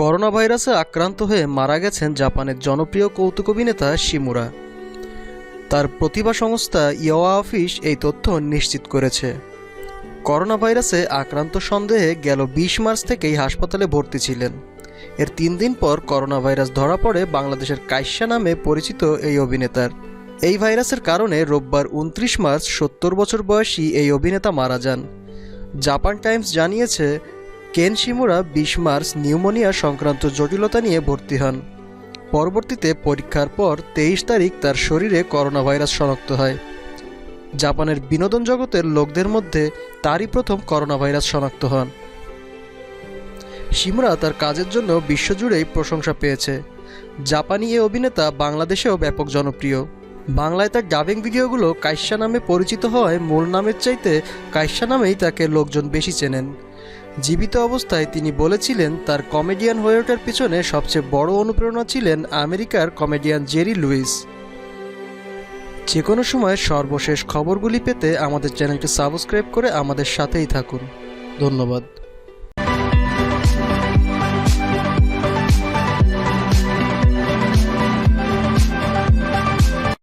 Corona ভাইরাসে আক্রান্ত হয়ে মারা গেছেন জাপানের জনপ্রিয় কৌতুক অভিনেতা শিমুরা। তার প্রতিভা সংস্থা ইয়োয়া অফিস এই তথ্য নিশ্চিত করেছে। করোনা ভাইরাসে আক্রান্ত সন্দেহে গেল বিশ মার্চ থেকেই হাসপাতালে ভর্তি ছিলেন। এর তিন দিন পর করোনা ভাইরাস ধরা পড়ে বাংলাদেশের কাইসা নামে পরিচিত এই অভিনেতার। এই ভাইরাসের কারণে রোববার উনত্রিশ মার্চ সত্তর বছর বয়সী এই অভিনেতা মারা যান। জাপান টাইমস জানিয়েছে কেন শিমুরা বিশ মার্চ নিউমোনিয়া সংক্রান্ত জটিলতা নিয়ে ভর্তি হন। পরবর্তীতে পরীক্ষার পর তেইশ তারিখ তার শরীরে করোনা ভাইরাস শনাক্ত হয়। জাপানের বিনোদন জগতের লোকদের মধ্যে তারই প্রথম করোনা ভাইরাস শনাক্ত হন। শিমরা তার কাজের জন্য বিশ্বজুড়েই প্রশংসা পেয়েছে। জাপানি এ অভিনেতা বাংলাদেশেও ব্যাপক জনপ্রিয়। বাংলায় তার ডাবিং ভিডিওগুলো কাইসা নামে পরিচিত হওয়ায় মূল নামের চাইতে কাইসা নামেই তাকে লোকজন বেশি চেনেন। জীবিত অবস্থায় তিনি বলেছিলেন, তার কমেডিয়ান হয়ে ওঠার পিছনে সবচেয়ে বড় অনুপ্রেরণা ছিলেন আমেরিকার কমেডিয়ান জেরি লুইস। যে কোনো সময় সর্বশেষ খবরগুলি পেতে আমাদের চ্যানেলটি সাবস্ক্রাইব করে আমাদের সাথেই থাকুন। ধন্যবাদ।